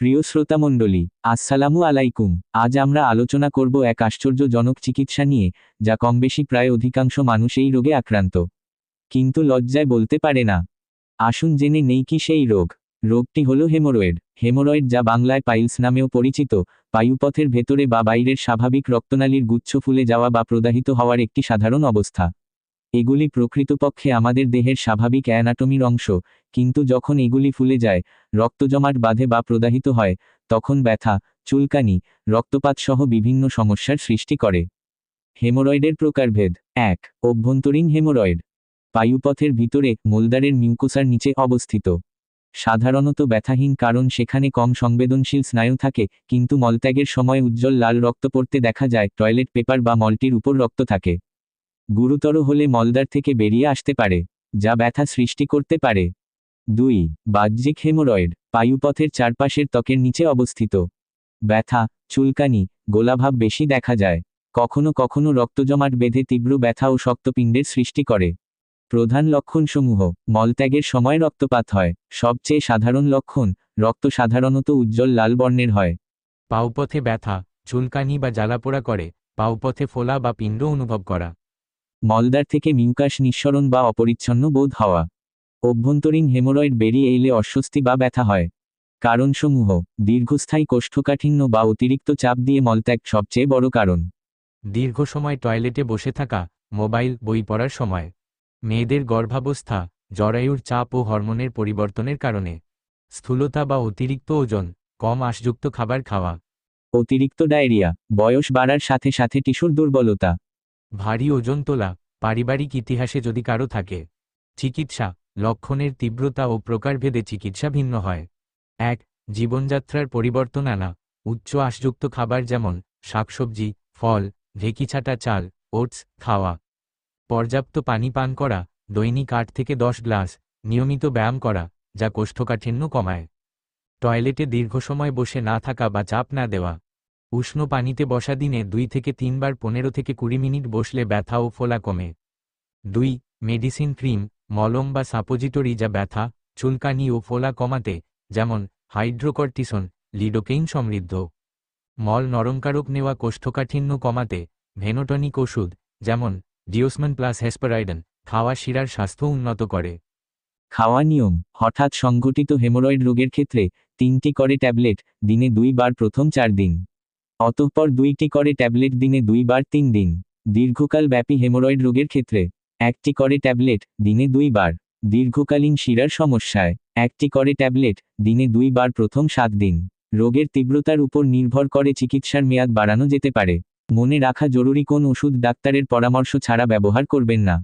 প্রিয় শ্রোতামণ্ডলী, আসসালামু আলাইকুম। আজ আমরা আলোচনা করব এক আশ্চর্যজনক চিকিৎসা নিয়ে, যা কমবেশি প্রায় অধিকাংশ মানুষ এই রোগে আক্রান্ত। কিন্তু লজ্জায় বলতে পারে না। আসুন জেনে নেই কি সেই রোগ। রোগটি হলো হেমোরয়েড। হেমোরয়েড যা বাংলায় পাইলস নামেও পরিচিত পায়ুপথের ভেতরে বা বাইরের স্বাভাবিক রক্তনালীর গুচ্ছ ফুলে যাওয়া বা প্রদাহিত হওয়ার একটি সাধারণ অবস্থা। এগুলি প্রকৃতপক্ষে আমাদের দেহের স্বাভাবিক অ্যানাটমির অংশ কিন্তু যখন এগুলি ফুলে যায় রক্ত জমাট বাঁধে বা প্রদাহিত হয়, তখন ব্যথা, চুলকানি রক্তপাত সহ বিভিন্ন সমস্যার সৃষ্টি করে। হেমোরয়েডের প্রকারভেদ এক, অভ্যন্তরীণ হেমোরয়েড। পায়ুপথের ভিতরে মোলদারের মিউকোসার নিচে অবস্থিত। সাধারণত ব্যথাহীন কারণ সেখানে কম সংবেদনশীল স্নায়ু থাকে, কিন্তু মলত্যাগের সময় উজ্জ্বল লাল রক্ত পড়তে দেখা যায়, টয়লেট পেপার বা মলটির উপর রক্ত থাকে। গুরুতর হলে মলদার থেকে বেরিয়ে আসতে পারে, যা ব্যথা সৃষ্টি করতে পারে। দুই বাহ্যিক হেমোরয়েড পায়ুপথের চারপাশের ত্বকের নিচে অবস্থিত। ব্যথা চুলকানি গোলাভাব বেশি দেখা যায়। কখনো কখনো রক্তজমাট বেঁধে তীব্র ব্যথা ও শক্তপিণ্ডের সৃষ্টি করে। প্রধান লক্ষণসমূহ মলত্যাগের সময় রক্তপাত হয়। সবচেয়ে সাধারণ লক্ষণ রক্ত সাধারণত উজ্জ্বল লাল বর্ণের হয়। পাউপথে ব্যথা চুলকানি বা জ্বালাপোড়া করে পাউপথে ফোলা বা পিণ্ড অনুভব করা। মলদার থেকে মিউকাশ নিঃসরণ বা অপরিচ্ছন্ন বোধ হওয়া। অভ্যন্তরীণ হেমোরয়েড বেরিয়ে এলে অস্বস্তি বা ব্যথা হয়। কারণসমূহ দীর্ঘস্থায়ী কোষ্ঠকাঠিন্য বা অতিরিক্ত চাপ দিয়ে মলত্যাগ সবচেয়ে বড় কারণ। দীর্ঘ সময় টয়লেটে বসে থাকা মোবাইল বই পড়ার সময়। মেয়েদের গর্ভাবস্থা জরায়ুর চাপ ও হরমোনের পরিবর্তনের কারণে। স্থূলতা বা অতিরিক্ত ওজন কম আশযুক্ত খাবার খাওয়া। অতিরিক্ত ডায়রিয়া বয়স বাড়ার সাথে সাথে টিস্যুর দুর্বলতা। ভারী ওজন তোলা পারিবারিক ইতিহাসে যদি কারও থাকে। চিকিৎসা লক্ষণের তীব্রতা ও প্রকারভেদে চিকিৎসা ভিন্ন হয়। এক, জীবনযাত্রার পরিবর্তন আনা। উচ্চ আশযুক্ত খাবার যেমন শাকসবজি, ফল ঢেকিছাটা চাল, ওটস, খাওয়া। পর্যাপ্ত পানি পান করা। দৈনিক আট থেকে দশ গ্লাস নিয়মিত ব্যায়াম করা, যা কোষ্ঠকাঠিন্য কমায়। টয়লেটে দীর্ঘ সময় বসে না থাকা বা চাপ না দেওয়া। উষ্ণ পানিতে বসা দিনে দুই থেকে তিনবার পনেরো থেকে কুড়ি মিনিট বসলে ব্যথা ও ফোলা কমে। দুই, মেডিসিন ক্রিম মলম বা সাপোজিটরি যা ব্যথা, চুলকানি ও ফোলা কমাতে, যেমন হাইড্রোকর্টিসন, লিডোকেইন সমৃদ্ধ। মল নরমকারক নেওয়া কোষ্ঠকাঠিন্য কমাতে, ভেনোটনিক ওষুধ, যেমন ডিওসমান প্লাস হেসপারাইডন, খাওয়া শিরার স্বাস্থ্য উন্নত করে। খাওয়া নিয়ম, হঠাৎ সংঘটিত হেমোরয়েড রোগের ক্ষেত্রে তিনটি করে ট্যাবলেট, দিনে দুইবার প্রথম চার দিন। অতঃপর দুইটি করে ট্যাবলেট দিনে দুইবার তিন দিন। দীর্ঘকাল ব্যাপী হেমোরয়েড রোগের ক্ষেত্রে একটি করে ট্যাবলেট দিনে দুইবার, দীর্ঘকালীন শিরার সমস্যায় একটি করে ট্যাবলেট দিনে দুইবার প্রথম সাত দিন। রোগের তীব্রতার উপর নির্ভর করে চিকিৎসার মেয়াদ বাড়ানো যেতে পারে। মনে রাখা জরুরি কোন ওষুধ ডাক্তারের পরামর্শ ছাড়া ব্যবহার করবেন না।